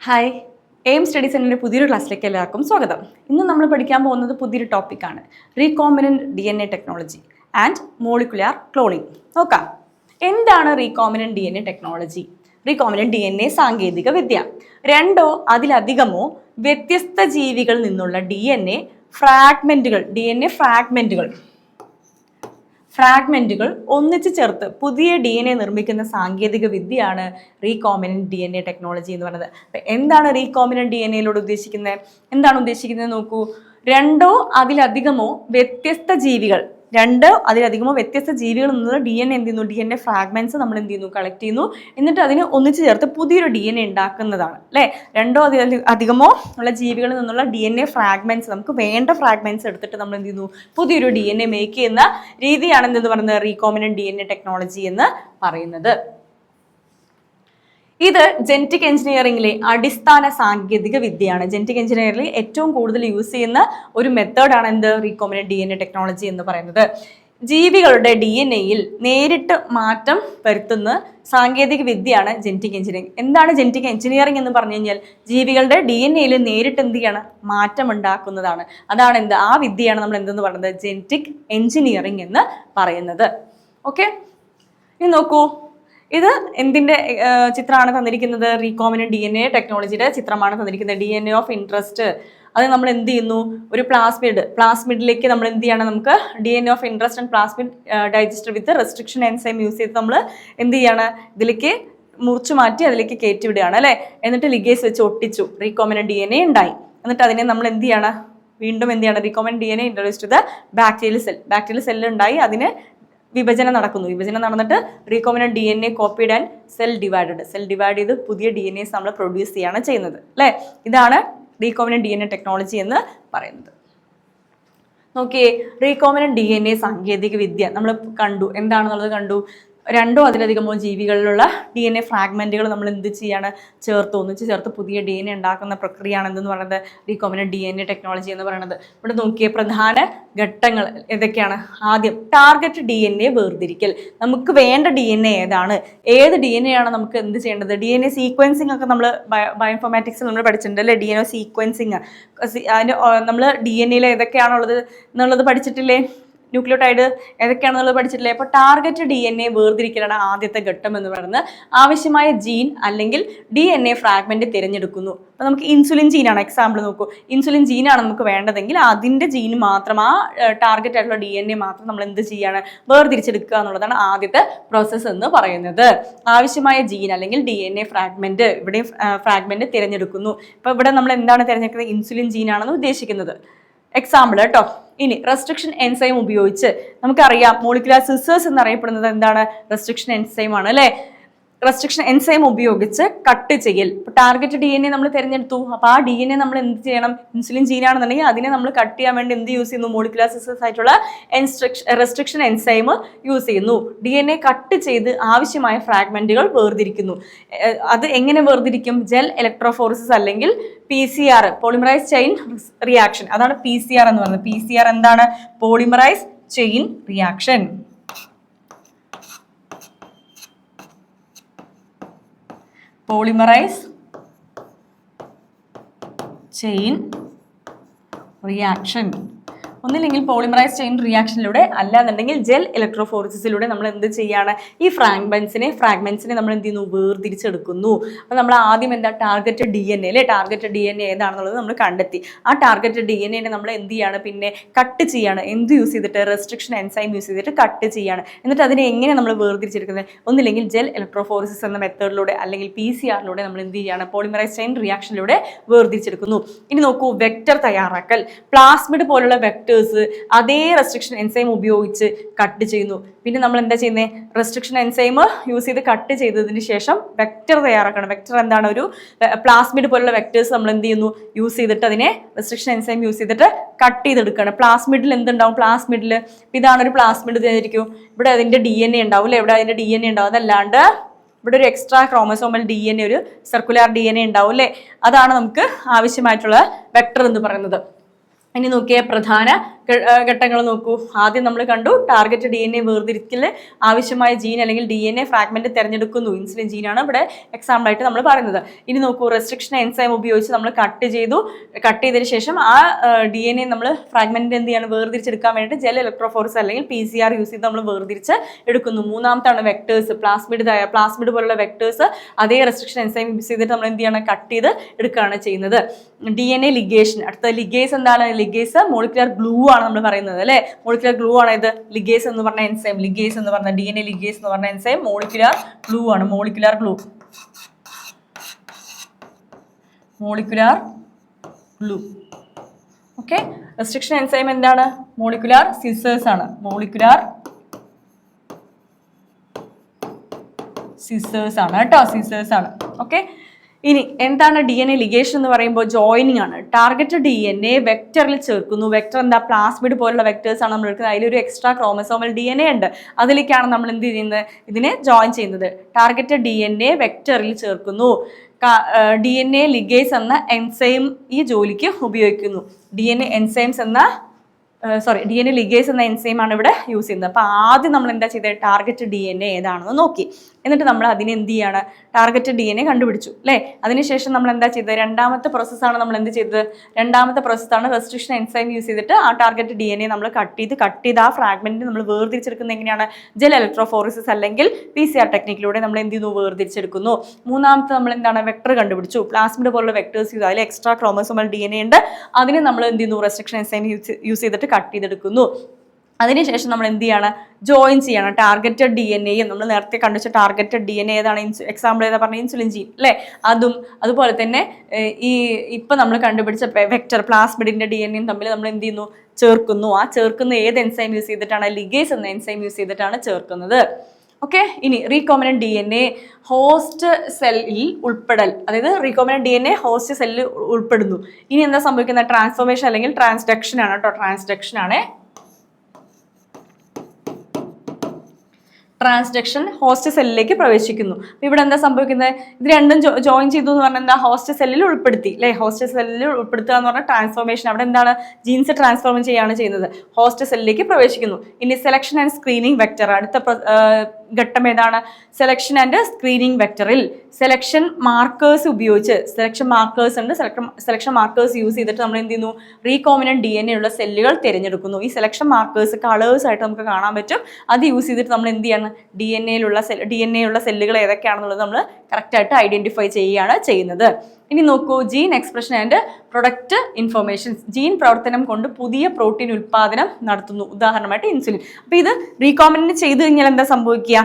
Hi aim study സെന്ററിന്റെ പുതിയൊരു ക്ലാസ്സിലേക്ക് എല്ലാവർക്കും സ്വാഗതം. ഇന്ന് നമ്മൾ പഠിക്കാൻ പോകുന്നത് പുതിയൊരു ടോപ്പിക്കാണ് recombinant D N A technology and molecular cloning നോക്കാം. എന്താണ് recombinant D N A technology recombinant D N A സാങ്കേതിക വിദ്യ. രണ്ടോ അതിലധികമോ വ്യത്യസ്ത ജീവികളിൽ നിന്നുള്ള ഡി എൻ എ ഫ്രാഗ്മെന്റുകൾ ഡി എൻ എ ഫ്രാഗ്മെന്റുകൾ ഫ്രാഗ്മെന്റുകൾ ഒന്നിച്ച് ചേർത്ത് പുതിയ ഡി എൻ എ നിർമ്മിക്കുന്ന സാങ്കേതിക വിദ്യയാണ് recombinant D N A technology എന്ന് പറയുന്നത്. അപ്പൊ എന്താണ് റീകോമിനന്റ് ഡി എൻ എയിലൂടെ ഉദ്ദേശിക്കുന്നത്? എന്താണ് ഉദ്ദേശിക്കുന്നത് നോക്കൂ. രണ്ടോ അതിലധികമോ വ്യത്യസ്ത ജീവികൾ രണ്ട് അതിലധികമോ വ്യത്യസ്ത ജീവികൾ നിന്ന് ഡി എൻ എന്ത് ചെയ്യുന്നു ഡി എൻ എ ഫ്രാഗ്മെന്റ്സ് നമ്മൾ എന്ത് ചെയ്യുന്നു? കളക്ട് ചെയ്യുന്നു. എന്നിട്ട് അതിനെ ഒന്നിച്ച് ചേർത്ത് പുതിയൊരു ഡി എൻ എ ഉണ്ടാക്കുന്നതാണ്. അല്ലേ? രണ്ടോ അതിൽ അധികമോ ഉള്ള ജീവികളിൽ നിന്നുള്ള ഡി എൻ എ ഫ്രാഗ്മെന്റ്സ് നമുക്ക് വേണ്ട ഫ്രാഗ്മെന്റ്സ് എടുത്തിട്ട് നമ്മൾ എന്ത് ചെയ്യുന്നു? പുതിയൊരു ഡി എൻ എ മേക്ക് ചെയ്യുന്ന രീതിയാണ് എന്തെന്ന് പറയുന്നത്? Recombinant D N A technology എന്ന് പറയുന്നത്. ഇത് ജെനറ്റിക് എഞ്ചിനീയറിംഗിലെ അടിസ്ഥാന സാങ്കേതിക വിദ്യയാണ്. ജെനറ്റിക് എഞ്ചിനീയറിംഗിൽ ഏറ്റവും കൂടുതൽ യൂസ് ചെയ്യുന്ന ഒരു മെത്തേഡാണ് എന്ത്? Recombinant D N A technology എന്ന് പറയുന്നത്. ജീവികളുടെ ഡി എൻ എയിൽ നേരിട്ട് മാറ്റം വരുത്തുന്ന സാങ്കേതിക വിദ്യയാണ് ജെനറ്റിക് എഞ്ചിനീയറിംഗ് എന്താണ് ജെനറ്റിക് എഞ്ചിനീയറിംഗ് എന്ന് പറഞ്ഞു കഴിഞ്ഞാൽ? ജീവികളുടെ ഡി എൻ എയിൽ നേരിട്ട് എന്ത് ചെയ്യാണ്? മാറ്റം ഉണ്ടാക്കുന്നതാണ് അതാണ് എന്ത്? ആ വിദ്യയാണ് നമ്മൾ എന്തെന്ന് പറയുന്നത്? ജെനറ്റിക് എഞ്ചിനീയറിംഗ് എന്ന് പറയുന്നത്. ഓക്കെ ഇനി നോക്കൂ. ഇത് എന്തിന്റെ ചിത്രമാണ് തന്നിരിക്കുന്നത്? റീകോമിനന്റ് ഡി എൻ എ ടെക്നോളജിയുടെ ചിത്രമാണ് തന്നിരിക്കുന്നത്. D N A of interest അത് നമ്മൾ എന്ത് ചെയ്യുന്നു? ഒരു പ്ലാസ്മിഡ് പ്ലാസ്മിഡിലേക്ക് നമ്മൾ എന്ത് ചെയ്യണം നമുക്ക്? D N A of interest and plasmid digester with restriction enzyme use ചെയ്ത് നമ്മൾ എന്ത് ചെയ്യാണ്? ഇതിലേക്ക് മുറിച്ചു മാറ്റി അതിലേക്ക് കയറ്റി വിടുകയാണ് അല്ലേ? എന്നിട്ട് ലിഗേസ് വെച്ച് ഒട്ടിച്ചു. റീകോമിനന്റ് ഡി എൻ എ ഉണ്ടായി. എന്നിട്ട് അതിനെ നമ്മൾ എന്ത് ചെയ്യണം? വീണ്ടും എന്ത് ചെയ്യണം? Recombinant D N A introduce ചെയ്ത് ബാക്ടീരിയൽ സെൽ ബാക്ടീരിയൽ സെല്ലുണ്ടായി അതിന് വിഭജനം നടക്കുന്നു. വിഭജനം നടന്നിട്ട് recombinant D N A copied and cell divided cell divide ചെയ്ത് പുതിയ ഡി എൻ എസ് നമ്മൾ പ്രൊഡ്യൂസ് ചെയ്യാണ് ചെയ്യുന്നത്. അല്ലേ? ഇതാണ് recombinant D N A technology എന്ന് പറയുന്നത്. നോക്കിയേ റീകോമിനൻ ഡി എൻ എ സാങ്കേതിക വിദ്യ നമ്മൾ കണ്ടു. എന്താണെന്നുള്ളത് കണ്ടു? രണ്ടോ അതിലധികമോ ജീവികളിലുള്ള ഡി എൻ എ ഫ്രാഗ്മെന്റുകൾ നമ്മൾ എന്ത് ചെയ്യാണ് ചേർത്ത് ഒന്നിച്ച് ചേർത്ത് പുതിയ ഡി എൻ എ ഉണ്ടാക്കുന്ന പ്രക്രിയയാണ് എന്തെന്ന് പറയുന്നത് recombinant D N A technology എന്ന് പറയുന്നത്. ഇവിടെ നോക്കിയ പ്രധാന ഘട്ടങ്ങൾ ഏതൊക്കെയാണ്? ആദ്യം ടാർഗറ്റ് ഡി എൻ എ വേർതിരിക്കൽ. നമുക്ക് വേണ്ട ഡി എൻ എ ഏതാണ്? ഏത് ഡി എൻ എ ആണ് നമുക്ക് എന്ത് ചെയ്യേണ്ടത്? ഡി എൻ എ സീക്വൻസിങ് ഒക്കെ നമ്മൾ ബയോ ബയോഇൻഫോർമാറ്റിക്സിൽ നമ്മൾ പഠിച്ചിട്ടുണ്ട് അല്ലേ? ഡി എൻ ഒ സീക്വൻസിങ് അതിന് നമ്മൾ ഡി എൻ എയിൽ ഏതൊക്കെയാണുള്ളത് എന്നുള്ളത് പഠിച്ചിട്ടില്ലേ? ന്യൂക്ലിയോടൈഡ് ഏതൊക്കെയാണെന്നുള്ളത് പഠിച്ചിട്ടില്ലേ? അപ്പോൾ ടാർഗറ്റ് ഡി എൻ എ വേർതിരിക്കലാണ് ആദ്യത്തെ ഘട്ടം എന്ന് പറയുന്നത്. ആവശ്യമായ ജീൻ അല്ലെങ്കിൽ ഡി എൻ എ ഫ്രാഗ്മെന്റ് തിരഞ്ഞെടുക്കുന്നു. അപ്പോൾ നമുക്ക് ഇൻസുലിൻ ജീനാണ് എക്സാമ്പിൾ നോക്കൂ. ഇൻസുലിൻ ജീനാണ് നമുക്ക് വേണ്ടതെങ്കിൽ അതിന്റെ ജീൻ മാത്രം ആ ടാർഗറ്റ് ആയിട്ടുള്ള ഡി എൻ എ മാത്രം നമ്മൾ എന്ത് ചെയ്യാണ്? വേർതിരിച്ചെടുക്കുക എന്നുള്ളതാണ് ആദ്യത്തെ പ്രോസസ്സ് എന്ന് പറയുന്നത്. ആവശ്യമായ ജീൻ അല്ലെങ്കിൽ ഡി എൻ എ ഫ്രാഗ്മെന്റ് ഇവിടെ ഫ്രാഗ്മെന്റ് തിരഞ്ഞെടുക്കുന്നു. അപ്പോൾ ഇവിടെ നമ്മൾ എന്താണ് തിരഞ്ഞെടുക്കുന്നത്? ഇൻസുലിൻ ജീനാണെന്ന് ഉദ്ദേശിക്കുന്നത്. എക്സാമ്പിൾ കേട്ടോ ഇനി റെസ്ട്രിക്ഷൻ എൻസൈം ഉപയോഗിച്ച് നമുക്കറിയാം മോളിക്കുലാർ സിസേഴ്സ് എന്നറിയപ്പെടുന്നത് എന്താണ്? റെസ്ട്രിക്ഷൻ എൻസൈം ആണ് അല്ലേ? റെസ്ട്രിക്ഷൻ എൻസൈം ഉപയോഗിച്ച് കട്ട് ചെയ്യൽ. ഇപ്പോൾ ടാർഗറ്റ് ഡി എൻ എ നമ്മൾ തിരഞ്ഞെടുത്തു. അപ്പോൾ ആ ഡി എൻ എ നമ്മൾ എന്ത് ചെയ്യണം? ഇൻസുലിൻ ജീനാണെന്നുണ്ടെങ്കിൽ അതിനെ നമ്മൾ കട്ട് ചെയ്യാൻ വേണ്ടി എന്ത് യൂസ് ചെയ്യുന്നു? മോളിക്കുലാസിസസ് ആയിട്ടുള്ള ആയിട്ടുള്ള റെസ്ട്രിക്ഷൻ എൻസൈം യൂസ് ചെയ്യുന്നു. ഡി എൻ എ കട്ട് ചെയ്ത് ആവശ്യമായ ഫ്രാഗ്മെന്റുകൾ വേർതിരിക്കുന്നു. അത് എങ്ങനെ വേർതിരിക്കും? ജെൽ ഇലക്ട്രോഫോറിസിസ് അല്ലെങ്കിൽ P C R polymerase chain reaction അതാണ് പി സി ആർ എന്ന് പറയുന്നത്. പി സി ആർ എന്താണ്? Polymerase chain reaction polymerase chain reaction ഒന്നില്ലെങ്കിൽ പോളിമറൈസ് ചെയിൻ റിയാക്ഷനിലൂടെ അല്ലാന്നുണ്ടെങ്കിൽ ജെൽ ഇലക്ട്രോഫോറിസിലൂടെ നമ്മൾ എന്ത് ചെയ്യാണ്? ഈ ഫ്രാഗ്മെൻസിനെ ഫ്രാഗ്മെൻസിനെ നമ്മൾ എന്ത് ചെയ്യുന്നു? വേർതിരിച്ചെടുക്കുന്നു. അപ്പോൾ നമ്മൾ ആദ്യം എന്താ? ടാർഗറ്റ് ഡി എൻ എ അല്ലേ ടാർഗറ്റ് ഡി എൻ എ ഏതാണെന്നുള്ളത് നമ്മൾ കണ്ടെത്തി. ആ ടാർഗറ്റ് ഡി എൻ എനെ നമ്മൾ എന്ത് ചെയ്യാണ്? പിന്നെ കട്ട് ചെയ്യാണ്. എന്ത് യൂസ് ചെയ്തിട്ട്? റെസ്ട്രിക്ഷൻ എൻസൈം യൂസ് ചെയ്തിട്ട് കട്ട് ചെയ്യാണ്. എന്നിട്ട് അതിനെ എങ്ങനെ നമ്മൾ വേർതിരിച്ചെടുക്കുന്നത്? ഒന്നില്ലെങ്കിൽ ജെൽ ഇലക്ട്രോഫോറിസിസ് എന്ന മെത്തേഡിലൂടെ അല്ലെങ്കിൽ പി സി ആറിലൂടെ നമ്മൾ എന്ത് ചെയ്യാണ്? പോളിമറൈസ് ചെയിൻ റിയാക്ഷനിലൂടെ വേർതിരിച്ചെടുക്കുന്നു. ഇനി നോക്കൂ വെക്റ്റർ തയ്യാറാക്കൽ. പ്ലാസ്മിഡ് പോലുള്ള വെക്ടേഴ്സ് അതേ റെസ്ട്രിക്ഷൻ എൻസൈം ഉപയോഗിച്ച് കട്ട് ചെയ്യുന്നു. പിന്നെ നമ്മൾ എന്താ ചെയ്യുന്നത് റെസ്ട്രിക്ഷൻ എൻസൈം യൂസ് ചെയ്ത് കട്ട് ചെയ്തതിന് ശേഷം വെക്റ്റർ തയ്യാറാക്കണം. വെക്റ്റർ എന്താണ്? ഒരു പ്ലാസ്മിഡ് പോലുള്ള വെക്റ്റേഴ്സ് നമ്മൾ എന്ത് ചെയ്യുന്നു? യൂസ് ചെയ്തിട്ട് അതിനെ റെസ്ട്രിക്ഷൻ എൻസൈം യൂസ് ചെയ്തിട്ട് കട്ട് ചെയ്തെടുക്കണം പ്ലാസ്മിഡിൽ എന്തുണ്ടാവും? പ്ലാസ്മിഡിൽ ഇതാണ് ഒരു പ്ലാസ്മിഡ് ഇതായിരിക്കും ഇവിടെ അതിന്റെ ഡി എൻ എ ഉണ്ടാവും അല്ലേ? ഇവിടെ അതിന്റെ ഡി എൻ എ ഉണ്ടാവും. അതല്ലാണ്ട് ഇവിടെ ഒരു extra chromosomal D N A ഒരു സർക്കുലാർ ഡി എൻ എ ഉണ്ടാവും അല്ലേ? അതാണ് നമുക്ക് ആവശ്യമായിട്ടുള്ള വെക്ടർ എന്ന് പറയുന്നത്. ഇനി നോക്കിയ പ്രധാന ഘട്ടങ്ങൾ നോക്കൂ. ആദ്യം നമ്മൾ കണ്ടു ടാർഗറ്റ് ഡി എൻ എ വേർതിരിക്കൽ ആവശ്യമായ ജീൻ അല്ലെങ്കിൽ ഡി എൻ എ ഫ്രാഗ്മെന്റ് തിരഞ്ഞെടുക്കുന്നു. ഇൻസുലിൻ ജീനാണ് ഇവിടെ എക്സാമ്പിൾ ആയിട്ട് നമ്മൾ പറയുന്നത്. ഇനി നോക്കൂ റെസ്ട്രിക്ഷൻ എൻസൈം ഉപയോഗിച്ച് നമ്മൾ കട്ട് ചെയ്തു. കട്ട് ചെയ്തതിന് ശേഷം ആ ഡി എൻ എ നമ്മൾ ഫ്രാഗ്മെന്റ് എന്ത് ചെയ്യാണ്? വേർതിരിച്ചെടുക്കാൻ വേണ്ടിയിട്ട് ജെൽ ഇലക്ട്രോഫോർസ് അല്ലെങ്കിൽ പി സി ആർ യൂസ് ചെയ്ത് നമ്മൾ വേർതിരിച്ച് എടുക്കുന്നു. മൂന്നാമത്താണ് വെക്ടേഴ്സ് പ്ലാസ്മിഡ് പ്ലാസ്മിഡ് പോലുള്ള വെക്ടേഴ്സ് അതേ റെസ്ട്രിക്ഷൻ എൻസൈം യൂസ് ചെയ്തിട്ട് നമ്മൾ എന്ത് ചെയ്യണം? കട്ട് ചെയ്ത് എടുക്കുകയാണ് ചെയ്യുന്നത്. ഡി എൻ എ ലിഗേഷൻ അടുത്ത ലിഗേസ് എന്താണ്? ലിഗേസ് മോളിക്കുലർ ഗ്ലൂ ആണ്. നമ്മൾ പറയുന്നത് അല്ലെ? മോളിക്കുലർ ഗ്ലൂ ആണ് ഇത്. ലിഗേസ് എന്ന് പറഞ്ഞ എൻസൈം ലിഗേസ് എന്ന് പറഞ്ഞ ഡി എൻ എ ലിഗേസ് എന്ന് പറഞ്ഞ എൻസൈം മോളിക്കുലർ ഗ്ലൂ ആണ് molecular glue molecular glue okay restriction enzyme എന്താണ്? മോളിക്കുലാർ സിസേഴ്സ് ആണ്. മോളിക്കുലാർ സിസേഴ്സ് ആണ് കേട്ടോ സിസേഴ്സ് ആണ്. ഓക്കെ ഇനി എന്താണ് ഡി എൻ എ ലിഗേഷൻ എന്ന് പറയുമ്പോൾ ജോയിനിങ് ആണ്. ടാർഗറ്റ് ഡി എൻ എ വെക്ടറിൽ ചേർക്കുന്നു. വെക്ടർ എന്താ? പ്ലാസ്മിഡ് പോലുള്ള വെക്ടേഴ്സ് ആണ് നമ്മൾ എടുക്കുന്നത് അതിലൊരു extra chromosomal D N A ഉണ്ട്. അതിലേക്കാണ് നമ്മൾ എന്ത് ചെയ്യുന്നത്? ഇതിനെ ജോയിൻ ചെയ്യുന്നത്. ടാർഗറ്റ് ഡി എൻ എ വെക്ടറിൽ ചേർക്കുന്നു. ഡി എൻ എ ലിഗേസ് എന്ന എൻസൈം ഈ ജോലിക്ക് ഉപയോഗിക്കുന്നു. ഡി എൻ എ എൻസൈംസ് എന്ന sorry D N A ligase എന്ന എൻസൈം ആണ് ഇവിടെ യൂസ് ചെയ്യുന്നത്. അപ്പോൾ ആദ്യം നമ്മൾ എന്താ ചെയ്തത് ടാർഗറ്റ് ഡി എൻ എ ഏതാണെന്ന് നോക്കി. എന്നിട്ട് നമ്മൾ അതിനെ എന്ത് ചെയ്യാണ്? ടാർഗറ്റ് ഡി എൻ എ കണ്ടുപിടിച്ചു അല്ലേ? അതിനുശേഷം നമ്മൾ എന്താ ചെയ്തത്? രണ്ടാമത്തെ പ്രോസസ്സാണ് നമ്മൾ എന്ത് ചെയ്തത്? രണ്ടാമത്തെ പ്രോസസ്സാണ് റെസ്ട്രിക്ഷൻ എൻസൈം യൂസ് ചെയ്തിട്ട് ആ ടാർഗറ്റ് ഡി എൻ എ നമ്മൾ കട്ട് ചെയ്ത് കട്ട് ചെയ്ത് ആ ഫ്രാഗ്മെന്റ് നമ്മൾ വേർതിരിച്ചെടുക്കുന്നത് എങ്ങനെയാണ്? ജെൽ ഇലക്ട്രോഫോറിസിസ് അല്ലെങ്കിൽ പി സി ആർ ടെക്നിക്കിലൂടെ നമ്മൾ എന്ത് ചെയ്യുന്നു? വേർതിരിച്ചെടുക്കുന്നു. മൂന്നാമത്തെ നമ്മൾ എന്താണ്? വെക്ടർ കണ്ടുപിടിച്ചു. പ്ലാസ്മിഡ് പോലുള്ള വെക്ടേഴ്സ് യൂസ് അതിൽ extra chromosomal D N A ഉണ്ട്. അതിനെ നമ്മൾ എന്ത് ചെയ്യുന്നു? റെസ്ട്രിക്ഷൻ എൻസൈം യൂസ് ചെയ്തിട്ട് കട്ട് ചെയ്തെടുക്കുന്നു. അതിനുശേഷം നമ്മൾ എന്ത് ചെയ്യണം? ജോയിൻ ചെയ്യണം. ടാർഗറ്റഡ് ഡി എൻ എയും നമ്മൾ നേരത്തെ കണ്ടുവച്ച ടാർഗറ്റഡ് ഡി എൻ എ ഏതാണ്? ഇൻസു എക്സാമ്പിൾ ഏതാ പറഞ്ഞ ഇൻസുലിൻ ജീൻ അല്ലേ? അതും അതുപോലെ തന്നെ ഈ ഇപ്പം നമ്മൾ കണ്ടുപിടിച്ച വെക്ടർ പ്ലാസ്മിഡിന്റെ ഡി എൻ എയും തമ്മിൽ നമ്മൾ എന്ത് ചെയ്യുന്നു? ചേർക്കുന്നു. ആ ചേർക്കുന്ന ഏത് എൻസൈം യൂസ് ചെയ്തിട്ടാണ്? ലിഗേസ് എന്ന എൻസൈം യൂസ് ചെയ്തിട്ടാണ് ചേർക്കുന്നത്. ഓക്കെ? ഇനി recombinant D N A host സെല്ലിൽ ഉൾപ്പെടൽ. അതായത് recombinant D N A host സെല്ലിൽ ഉൾപ്പെടുന്നു. ഇനി എന്താ സംഭവിക്കുന്നത്? ട്രാൻസ്ഫോർമേഷൻ അല്ലെങ്കിൽ ട്രാൻസ്ഡക്ഷൻ ആണ് കേട്ടോ ട്രാൻസ്ഡക്ഷൻ ആണ്. ട്രാൻസ്ഡക്ഷൻ ഹോസ്റ്റ് സെല്ലിലേക്ക് പ്രവേശിക്കുന്നു. ഇവിടെ എന്താ സംഭവിക്കുന്നത്? ഇത് രണ്ടും ജോയിൻ ചെയ്തു എന്ന് പറഞ്ഞാൽ എന്താ? ഹോസ്റ്റ് സെല്ലിൽ ഉൾപ്പെടുത്തി. അല്ലേ? ഹോസ്റ്റ് സെല്ലിൽ ഉൾപ്പെടുത്തുക എന്ന് പറഞ്ഞാൽ ട്രാൻസ്ഫോർമേഷൻ അവിടെ എന്താണ്? ജീൻസ് ട്രാൻസ്ഫോർം ചെയ്യുകയാണ് ചെയ്യുന്നത്. ഹോസ്റ്റ് സെല്ലിലേക്ക് പ്രവേശിക്കുന്നു. ഇനി സെലക്ഷൻ ആൻഡ് സ്ക്രീനിങ് വെക്ടർ അടുത്ത ഘട്ടം ഏതാണ്? സെലക്ഷൻ ആൻഡ് സ്ക്രീനിങ് വെക്ടറിൽ സെലക്ഷൻ മാർക്കേഴ്സ് ഉപയോഗിച്ച് സെലക്ഷൻ മാർക്കേഴ്സ് ഉണ്ട്. സെലക്ഷൻ സെലക്ഷൻ മാർക്കേഴ്സ് യൂസ് ചെയ്തിട്ട് നമ്മൾ എന്ത് ചെയ്യുന്നു? റീകോമിനൻ ഡി എൻ ഉള്ള സെല്ലുകൾ തിരഞ്ഞെടുക്കുന്നു. ഈ സെലക്ഷൻ മാർക്കേഴ്സ് കളേഴ്സ് ആയിട്ട് നമുക്ക് കാണാൻ പറ്റും. അത് യൂസ് ചെയ്തിട്ട് നമ്മൾ എന്ത് ചെയ്യാണ്? ഡി എൻ എയിലുള്ള സെൽ ഡി എൻ എ ഉള്ള സെല്ലുകൾ ഏതൊക്കെയാണെന്നുള്ളത് നമ്മൾ കറക്റ്റായിട്ട് ഐഡന്റിഫൈ ചെയ്യുകയാണ് ചെയ്യുന്നത്. ഇനി നോക്കൂ gene expression and product informations gene പ്രവർത്തനം കൊണ്ട് പുതിയ പ്രോട്ടീൻ ഉൽപ്പാദനം നടത്തുന്നു. ഉദാഹരണമായിട്ട് ഇൻസുലിൻ അപ്പോൾ ഇത് റീകോമിനന്റ് ചെയ്ത് കഴിഞ്ഞാൽ എന്താ സംഭവിക്കുക?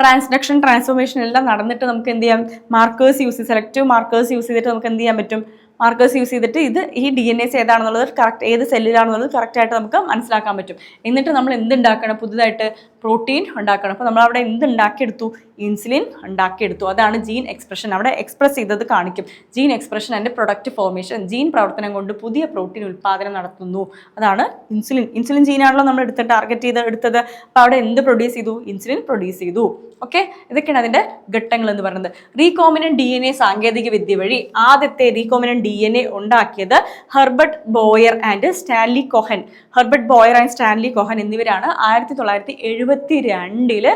ട്രാൻസ്ഡക്ഷൻ ട്രാൻസ്ഫോർമേഷൻ എല്ലാം നടന്നിട്ട് നമുക്ക് എന്ത് ചെയ്യാം? മാർക്കേഴ്സ് യൂസ് ചെയ്ത് സെലക്റ്റീവ് മാർക്കേഴ്സ് യൂസ് ചെയ്തിട്ട് നമുക്ക് എന്ത് ചെയ്യാൻ പറ്റും? മാർക്കേഴ്സ് യൂസ് ചെയ്തിട്ട് ഇത് ഈ ഡി എൻ എസ് ഏതാണെന്നുള്ളത് കറക്റ്റ് ഏത് സെല്ലിലാണെന്നുള്ളത് കറക്റ്റായിട്ട് നമുക്ക് മനസ്സിലാക്കാൻ പറ്റും. എന്നിട്ട് നമ്മൾ എന്തുണ്ടാക്കണം? പുതുതായിട്ട് പ്രോട്ടീൻ ഉണ്ടാക്കണം. അപ്പോൾ നമ്മളവിടെ എന്ത് ഉണ്ടാക്കിയെടുത്തു? ഇൻസുലിൻ ഉണ്ടാക്കിയെടുത്തു. അതാണ് ജീൻ എക്സ്പ്രഷൻ അവിടെ എക്സ്പ്രസ് ചെയ്തത് കാണിക്കും. Gene expression and product formation gene പ്രവർത്തനം കൊണ്ട് പുതിയ പ്രോട്ടീൻ ഉൽപ്പാദനം നടത്തുന്നു. അതാണ് ഇൻസുലിൻ. ഇൻസുലിൻ ജീനാണല്ലോ നമ്മൾ എടുത്ത് ടാർഗറ്റ് ചെയ്ത് എടുത്തത്. അപ്പോൾ അവിടെ എന്ത് പ്രൊഡ്യൂസ് ചെയ്തു? ഇൻസുലിൻ പ്രൊഡ്യൂസ് ചെയ്തു. ഓക്കെ ഇതൊക്കെയാണ് അതിന്റെ ഘട്ടങ്ങൾ എന്ന് പറയുന്നത്. റീകോമിനൻ ഡി എൻ എ സാങ്കേതിക വിദ്യ വഴി ആദ്യത്തെ റീകോമിനൻ ഡി എൻ എ ഉണ്ടാക്കിയത് Herbert Boyer and Stanley Cohen. Herbert Boyer and Stanley Cohen എന്നിവരാണ് ആയിരത്തി തൊള്ളായിരത്തി എഴുപത്തി രണ്ടിൽ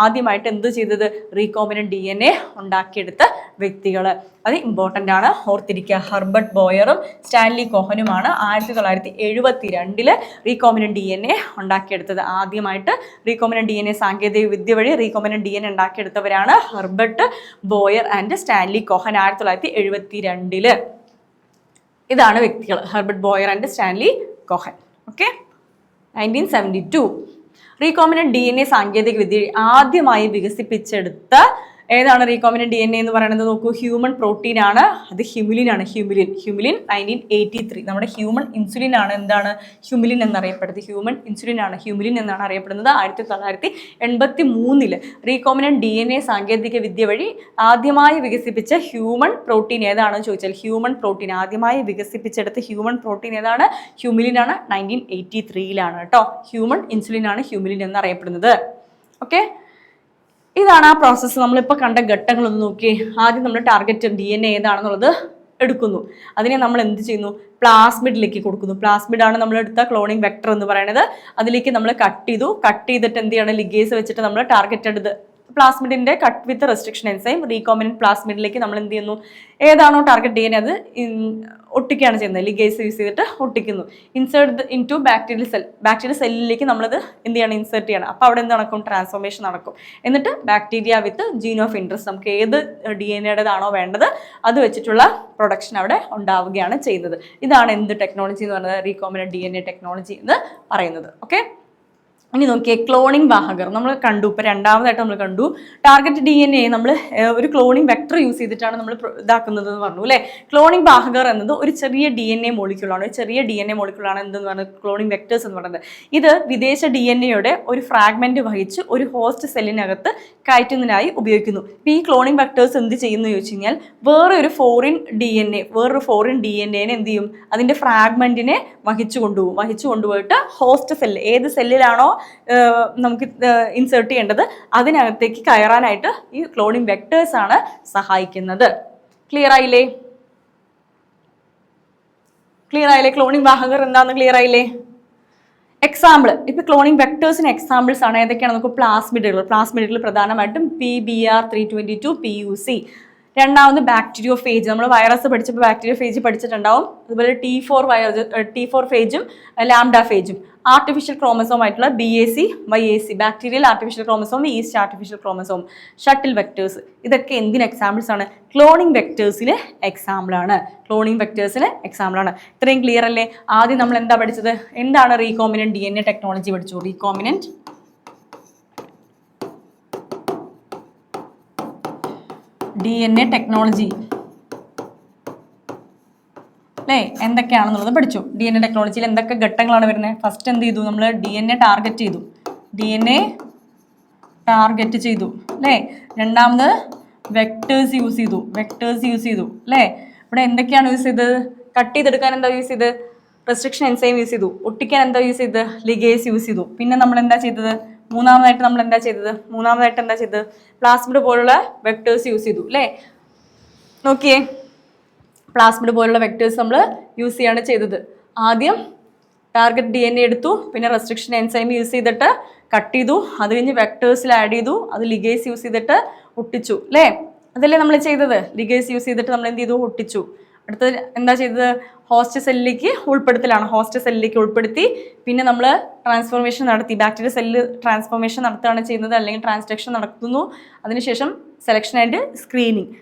ആദ്യമായിട്ട് എന്ത് ചെയ്തത്? റീകോമിനൻ ഡി എൻ എ ഉണ്ടാക്കിയെടുത്ത വ്യക്തികൾ അത് ഇമ്പോർട്ടന്റ് ആണ്. ഓർത്തിരിക്കുക. ഹെർബർട്ട് ബോയറും സ്റ്റാൻലി കോഹനുമാണ് ആയിരത്തി തൊള്ളായിരത്തി എഴുപത്തി രണ്ടിൽ റീകോമിനൻ ഡി എൻ എ ഉണ്ടാക്കിയെടുത്തത്. ആദ്യമായിട്ട് റീകോമിനൻ ഡി എൻ എ സാങ്കേതിക വിദ്യ വഴി recombinant D N ഉണ്ടാക്കിയെടുത്തവരാണ് Herbert Boyer and Stanley Cohen ആയിരത്തി തൊള്ളായിരത്തി എഴുപത്തി രണ്ടിൽ ഇതാണ് വ്യക്തികൾ. Herbert Boyer and Stanley Cohen. Okay nineteen seventy two recombinant D N A സാങ്കേതിക വിദ്യ ആദ്യമായി വികസിപ്പിച്ചെടുത്ത ഏതാണ് റീകോമിനൻ ഡി എൻ എ എന്ന് പറയുന്നത് നോക്കൂ. ഹ്യൂമൻ പ്രോട്ടീൻ ആണ്. അത് ഹ്യൂമിലിൻ ആണ്. Humulin. Humulin nineteen eighty three. നമ്മുടെ ഹ്യൂമൻ ഇൻസുലിൻ ആണ്. എന്താണ്? ഹ്യൂമിലിൻ എന്നറിയപ്പെടുന്നത്. ഹ്യൂമൻ ഇൻസുലിൻ ആണ്. ഹ്യൂമിലിൻ എന്നാണ് അറിയപ്പെടുന്നത് ആയിരത്തി തൊള്ളായിരത്തി എൺപത്തി മൂന്നിൽ റീകോമിനൻ ഡി എൻ എ സാങ്കേതിക വിദ്യ വഴി ആദ്യമായി വികസിപ്പിച്ച ഹ്യൂമൺ പ്രോട്ടീൻ ഏതാണെന്ന് ചോദിച്ചാൽ ഹ്യൂമൺ പ്രോട്ടീൻ. ആദ്യമായി വികസിപ്പിച്ചെടുത്ത ഹ്യൂമൺ പ്രോട്ടീൻ ഏതാണ്? ഹ്യൂമിലിൻ ആണ് നയന്റീൻ എയ്റ്റി ത്രീയിലാണ് കേട്ടോ. ഹ്യൂമൺ ഇൻസുലിൻ ആണ് ഹ്യൂമിലിൻ എന്നറിയപ്പെടുന്നത്. ഓക്കെ? ഇതാണ് ആ പ്രോസസ്സ് നമ്മളിപ്പോൾ കണ്ട ഘട്ടങ്ങളൊന്ന് നോക്കി ആദ്യം നമ്മൾ ടാർഗറ്റ് ഡി എൻ എ ഏതാണെന്നുള്ളത് എടുക്കുന്നു. അതിനെ നമ്മൾ എന്ത് ചെയ്യുന്നു? പ്ലാസ്മിഡിലേക്ക് കൊടുക്കുന്നു. പ്ലാസ്മിഡാണ് നമ്മൾ എടുത്ത ക്ലോണിംഗ് വെക്ടർ എന്ന് പറയുന്നത്. അതിലേക്ക് നമ്മൾ കട്ട് ചെയ്തു. കട്ട് ചെയ്തിട്ട് എന്ത് ചെയ്യണം? ലിഗേസ് വെച്ചിട്ട് നമ്മൾ targeted പ്ലാസ്മിഡിന്റെ cut with restriction enzyme recombinant പ്ലാസ്മിഡിലേക്ക് നമ്മൾ എന്ത് ചെയ്യുന്നു? ഏതാണോ ടാർഗറ്റ് ഡി എൻ അത് ഒട്ടിക്കുകയാണ് ചെയ്യുന്നത്. ലിഗേസ് യൂസ് ചെയ്തിട്ട് ഒട്ടിക്കുന്നു. Insert into bacterial cell bacterial സെല്ലിലേക്ക് നമ്മളത് എന്ത് ചെയ്യണം? ഇൻസേർട്ട് ചെയ്യണം. അപ്പോൾ അവിടെ എന്ത് നടക്കും? ട്രാൻസ്ഫോർമേഷൻ നടക്കും. എന്നിട്ട് bacteria with gene of interest നമുക്ക് ഏത് ഡി എൻ എയുടേതാണോ വേണ്ടത് അത് വെച്ചിട്ടുള്ള പ്രൊഡക്ഷൻ അവിടെ ഉണ്ടാവുകയാണ് ചെയ്യുന്നത്. ഇതാണ് എന്ത് ടെക്നോളജി എന്ന് പറയുന്നത്? Recombinant D N A technology എന്ന് പറയുന്നത്. ഓക്കെ ഇനി നോക്കിയേ ക്ലോണിംഗ് വാഹകർ നമ്മൾ കണ്ടു ഇപ്പോൾ രണ്ടാമതായിട്ട് നമ്മൾ കണ്ടു. ടാർഗറ്റ് ഡി എൻ എ നമ്മൾ ഒരു ക്ലോണിംഗ് വെക്ടർ യൂസ് ചെയ്തിട്ടാണ് നമ്മൾ ഇതാക്കുന്നത് എന്ന് പറഞ്ഞു അല്ലേ? ക്ലോണിംഗ് വാഹകർ എന്നത് ഒരു ചെറിയ ഡി എൻ എ മോളിക്യൂളാണ് ഒരു ചെറിയ ഡി എൻ എ മോളിക്യൂളാണ് എന്തെന്ന് പറയുന്നത് ക്ലോണിംഗ് വെക്ടേഴ്സ് എന്ന് പറയുന്നത് ഇത് വിദേശ ഡി എൻ എയുടെ ഒരു ഫ്രാഗ്മെന്റ് വഹിച്ച് ഒരു ഹോസ്റ്റ് സെല്ലിനകത്ത് കയറ്റുന്നതിനായി ഉപയോഗിക്കുന്നു. ഈ ക്ലോണിംഗ് വെക്ടേഴ്സ് എന്ത് ചെയ്യുന്നു ചോദിച്ചു കഴിഞ്ഞാൽ വേറെ ഒരു ഫോറിൻ ഡി എൻ എ വേറൊരു ഫോറിൻ ഡി എൻ എനെ എന്ത് ചെയ്യും? അതിന്റെ ഫ്രാഗ്മെന്റിനെ വഹിച്ചു കൊണ്ടുപോകും വഹിച്ചു കൊണ്ടുപോയിട്ട് ഹോസ്റ്റ് സെല്ല് ഏത് സെല്ലിലാണോ നമുക്ക് ഇൻസേർട്ട് ചെയ്യേണ്ടത് അതിനകത്തേക്ക് കയറാനായിട്ട് ഈ ക്ലോണിംഗ് വെക്ടേഴ്സ് ആണ് സഹായിക്കുന്നത്. ക്ലിയർ ആയില്ലേ? ക്ലിയർ ആയില്ലേ? ക്ലോണിംഗ് വാഹകർ എന്താണെന്ന് ക്ലിയർ ആയില്ലേ? എക്സാമ്പിൾ ഇപ്പൊ ക്ലോണിംഗ് വെക്ടേഴ്സിന് എക്സാമ്പിൾസ് ആണ്. ഏതൊക്കെയാണ്? നമുക്ക് പ്ലാസ്മിഡുകൾ പ്ലാസ്മിഡുകൾ പ്രധാനമായിട്ടും P B R three twenty two P U C രണ്ടാമത് ബാക്ടീരിയോ ഫേജ് നമ്മൾ വൈറസ് പഠിച്ചപ്പോൾ ബാക്ടീരിയോ ഫേജ് പഠിച്ചിട്ടുണ്ടാവും. അതുപോലെ T four virus T four ഫേജും lambda ഫേജും ആർട്ടിഫിഷ്യൽ ക്രോമസോം ആയിട്ടുള്ള B A C Y A C bacterial artificial chromosome yeast artificial chromosome shuttle vectors ഇതൊക്കെ എന്തിന് examples ആണ്? ക്ലോണിംഗ് ആണ്. ക്ലോണിംഗ് വെക്ടേഴ്സിന് എക്സാമ്പിൾ ആണ്. ഇത്രയും ക്ലിയർ അല്ലേ? ആദ്യം നമ്മൾ എന്താ പഠിച്ചത്? എന്താണ് recombinant D N A technology പഠിച്ചു? Recombinant D N A technology അല്ലേ എന്തൊക്കെയാണെന്നുള്ളത് പഠിച്ചു. ഡി എൻ എ ടെക്നോളജിയിൽ എന്തൊക്കെ ഘട്ടങ്ങളാണ് വരുന്നത് ഫസ്റ്റ് എന്ത് ചെയ്തു? നമ്മൾ ഡി എൻ എ ടാർഗറ്റ് ചെയ്തു. ഡി എൻ എ ടാർഗറ്റ് ചെയ്തു. അല്ലേ രണ്ടാമത് വെക്ടേഴ്സ് യൂസ് ചെയ്തു. വെക്ടേഴ്സ് യൂസ് ചെയ്തു. അല്ലേ ഇവിടെ എന്തൊക്കെയാണ് യൂസ് ചെയ്തത്? കട്ട് ചെയ്തെടുക്കാൻ എന്താ യൂസ് ചെയ്ത് റെസ്ട്രിക്ഷൻ എൻസൈം യൂസ് ചെയ്തു. ഒട്ടിക്കാൻ എന്താ യൂസ് ചെയ്ത് ലിഗേസ് യൂസ് ചെയ്തു. പിന്നെ നമ്മൾ എന്താ ചെയ്തത്? മൂന്നാമതായിട്ട് നമ്മൾ എന്താ ചെയ്തത്? മൂന്നാമതായിട്ട് എന്താ ചെയ്തത്? പ്ലാസ്മിഡ് പോലുള്ള വെക്ടേഴ്സ് യൂസ് ചെയ്തു അല്ലേ? നോക്കിയേ. പ്ലാസ്മിഡ് പോലുള്ള വെക്ടേഴ്സ് നമ്മൾ യൂസ് ചെയ്യാണ് ചെയ്തത്. ആദ്യം ടാർഗറ്റ് ഡി എൻ എ എടുത്തു പിന്നെ റെസ്ട്രിക്ഷൻ എൻസൈം യൂസ് ചെയ്തിട്ട് കട്ട് ചെയ്തു അത് കഴിഞ്ഞ് വെക്ടേഴ്സിൽ ആഡ് ചെയ്തു അത് ലിഗേസ് യൂസ് ചെയ്തിട്ട് ഒട്ടിച്ചു അല്ലേ? അതല്ലേ നമ്മൾ ചെയ്തത്? ലിഗേസ് യൂസ് ചെയ്തിട്ട് നമ്മൾ എന്ത് ചെയ്തു? ഒട്ടിച്ചു. അടുത്തത് എന്താ ചെയ്തത്? ഹോസ്റ്റ് സെല്ലിലേക്ക് ഉൾപ്പെടുത്തലാണ്. ഹോസ്റ്റ് സെല്ലിലേക്ക് ഉൾപ്പെടുത്തി. പിന്നെ നമ്മൾ ട്രാൻസ്ഫോർമേഷൻ നടത്തി. ബാക്ടീരിയ സെല്ല് ട്രാൻസ്ഫോർമേഷൻ നടത്തുകയാണ് ചെയ്യുന്നത്. അല്ലെങ്കിൽ ട്രാൻസ്ഡക്ഷൻ നടത്തുന്നു. അതിനുശേഷം സെലക്ഷൻ ആൻഡ് സ്ക്രീനിങ്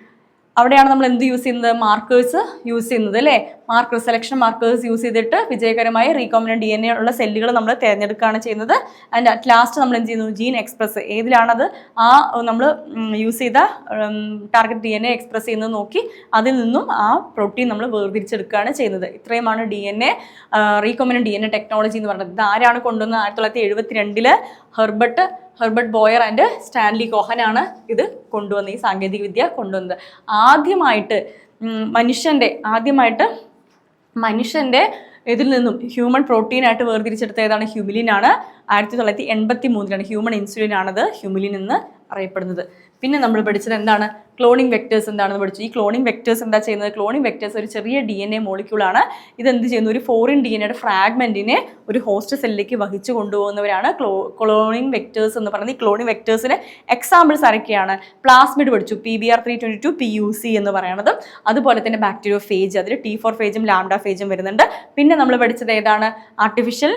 അവിടെയാണ് നമ്മൾ എന്ത് യൂസ് ചെയ്യുന്നത്? മാർക്കേഴ്സ് യൂസ് ചെയ്യുന്നത് അല്ലേ? മാർക്കർ സെലക്ഷൻ മാർക്കേഴ്സ് യൂസ് ചെയ്തിട്ട് വിജയകരമായി റീകോമിനൻ ഡി എൻ എ ഉള്ള സെല്ലുകൾ നമ്മൾ തിരഞ്ഞെടുക്കുകയാണ് ചെയ്യുന്നത്. ആൻഡ് അറ്റ് ലാസ്റ്റ് നമ്മൾ എന്ത് ചെയ്യുന്നു? ജീൻ എക്സ്പ്രസ് ഏതിലാണത്? ആ നമ്മൾ യൂസ് ചെയ്ത target D N A express ചെയ്യുന്നത് നോക്കി അതിൽ നിന്നും ആ പ്രോട്ടീൻ നമ്മൾ വേർതിരിച്ചെടുക്കുകയാണ് ചെയ്യുന്നത്. ഇത്രയുമാണ് D N A recombinant D N A technology എന്ന് പറയുന്നത് ഇത് ആരാണ് കൊണ്ടുവന്നത്? ആയിരത്തി തൊള്ളായിരത്തി എഴുപത്തി രണ്ടിൽ Herbert Herbert Boyer and Stanley കോഹനാണ് ഇത് കൊണ്ടുവന്നത് ഈ സാങ്കേതികവിദ്യ കൊണ്ടുവന്നത്. ആദ്യമായിട്ട് മനുഷ്യന്റെ ആദ്യമായിട്ട് മനുഷ്യന്റെ ഇതിൽ നിന്നും ഹ്യൂമൺ പ്രോട്ടീനായിട്ട് വേർതിരിച്ചെടുത്ത ഏതാണ് ഹ്യൂമിലിൻ ആണ്. ആയിരത്തി തൊള്ളായിരത്തി എൺപത്തി മൂന്നിലാണ് ഹ്യൂമൺ ഇൻസുലിൻ ആണത് ഹ്യൂമിലിൻ എന്ന് അറിയപ്പെടുന്നത്. പിന്നെ നമ്മൾ പഠിച്ചത് എന്താണ്? ക്ലോണിംഗ് വെക്ടേഴ്സ് എന്താണെന്ന് പഠിച്ചു. ഈ ക്ലോണിംഗ് വെക്ടേഴ്സ് എന്താ ചെയ്യുന്നത്? ക്ലോണിംഗ് വെക്ടേഴ്സ് ഒരു ചെറിയ ഡി എൻ എ മോളിക്യൂളാണ് ഇത് എന്ത് ചെയ്യുന്നു? ഒരു ഫോറിൻ ഡി എൻ എയുടെ ഫ്രാഗ്മെന്റിനെ ഒരു ഹോസ്റ്റ് സെല്ലിലേക്ക് വഹിച്ചു കൊണ്ടുപോകുന്നവരാണ് ക്ലോ ക്ലോണിംഗ് വെക്ടേഴ്സ് എന്ന് പറയുന്നത്. ഈ ക്ലോണിംഗ് വെക്ടേഴ്സിന് എക്സാമ്പിൾസ് ആരൊക്കെയാണ്? പ്ലാസ്മിഡ് പഠിച്ചു. P B R three twenty two P U C എന്ന് പറയുന്നത് അതുപോലെ തന്നെ ബാക്ടീരിയോ ഫേജ് അതിൽ ടി ഫോർ ഫേജും ലാംഡ ഫേജും വരുന്നുണ്ട്. പിന്നെ നമ്മൾ പഠിച്ചത് ഏതാണ്? Artificial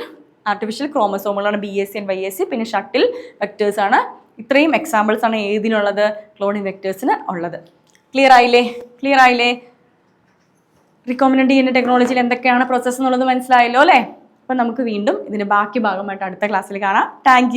artificial ക്രോമസോമുകളാണ് B S C and Y S C പിന്നെ ഷട്ടിൽ വെക്ടേഴ്സ് ആണ്. ഇത്രയും എക്സാമ്പിൾസ് ആണ് ഏതിനുള്ളത്? ക്ലോണിംഗ് വെക്ടേഴ്സിന് ഉള്ളത്. ക്ലിയർ ആയില്ലേ? ക്ലിയർ ആയില്ലേ? റിക്കോമിനന്റ് ചെയ്യുന്ന ടെക്നോളജിയിൽ എന്തൊക്കെയാണ് പ്രോസസ്സ് എന്നുള്ളത് മനസ്സിലായല്ലോ അല്ലേ? അപ്പം നമുക്ക് വീണ്ടും ഇതിന്റെ ബാക്കി ഭാഗമായിട്ട് അടുത്ത ക്ലാസ്സിൽ കാണാം. താങ്ക്